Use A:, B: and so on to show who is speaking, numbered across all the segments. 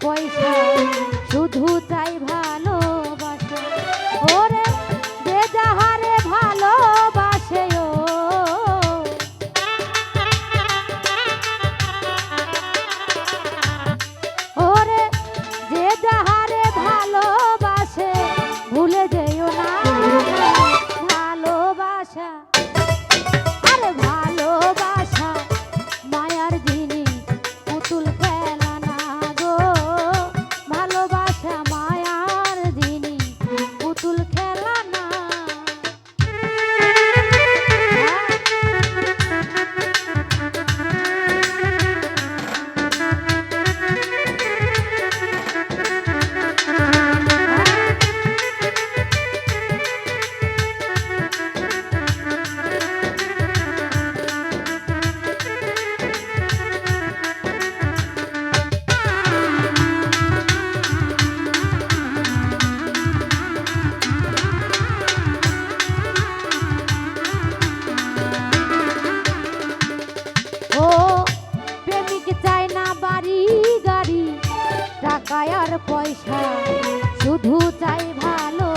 A: পয়সা শুধু টাকায় আর পয়সা শুধু চাই ভালো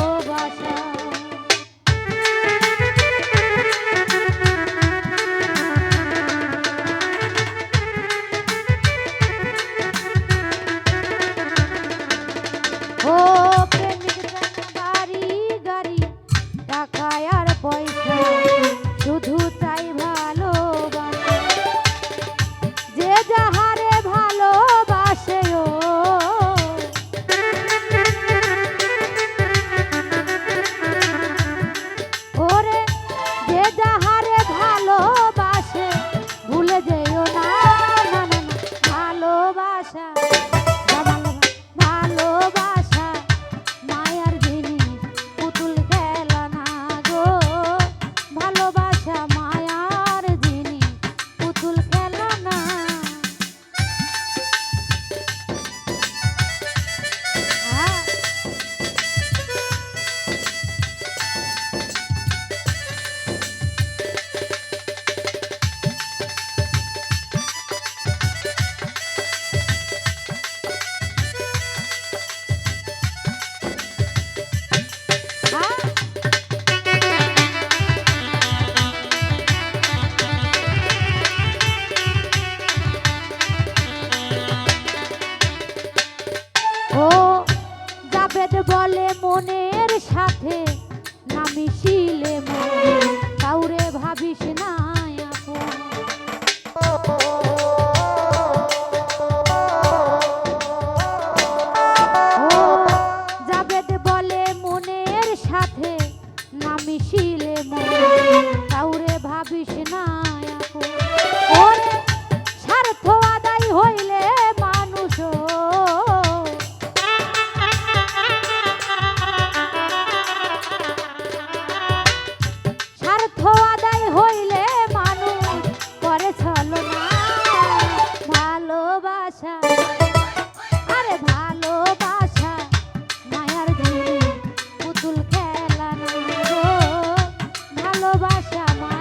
A: ভালোবাসা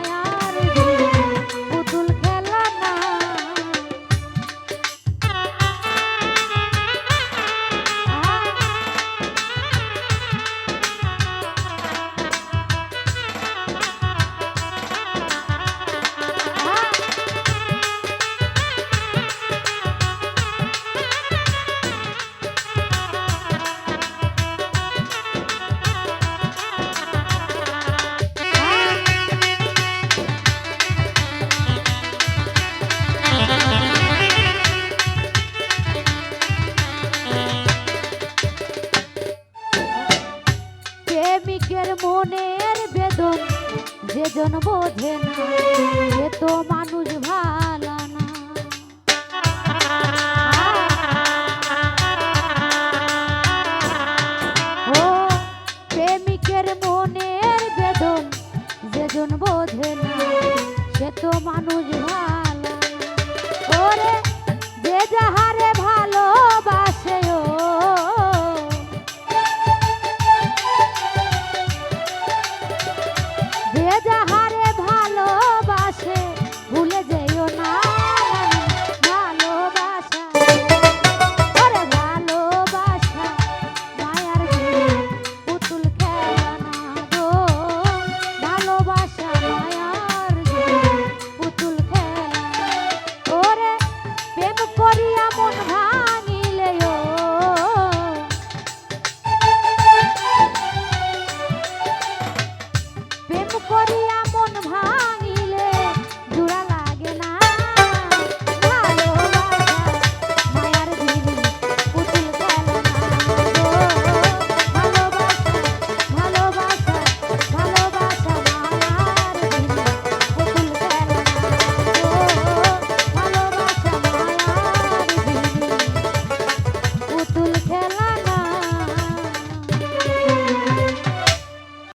A: যেজন না, এ তো মানুষ ভালো না। ও প্রেমিকের মনের বেদন যেজন বোঝে না, সে তো মানুষ ভালো ওরে যে যাহা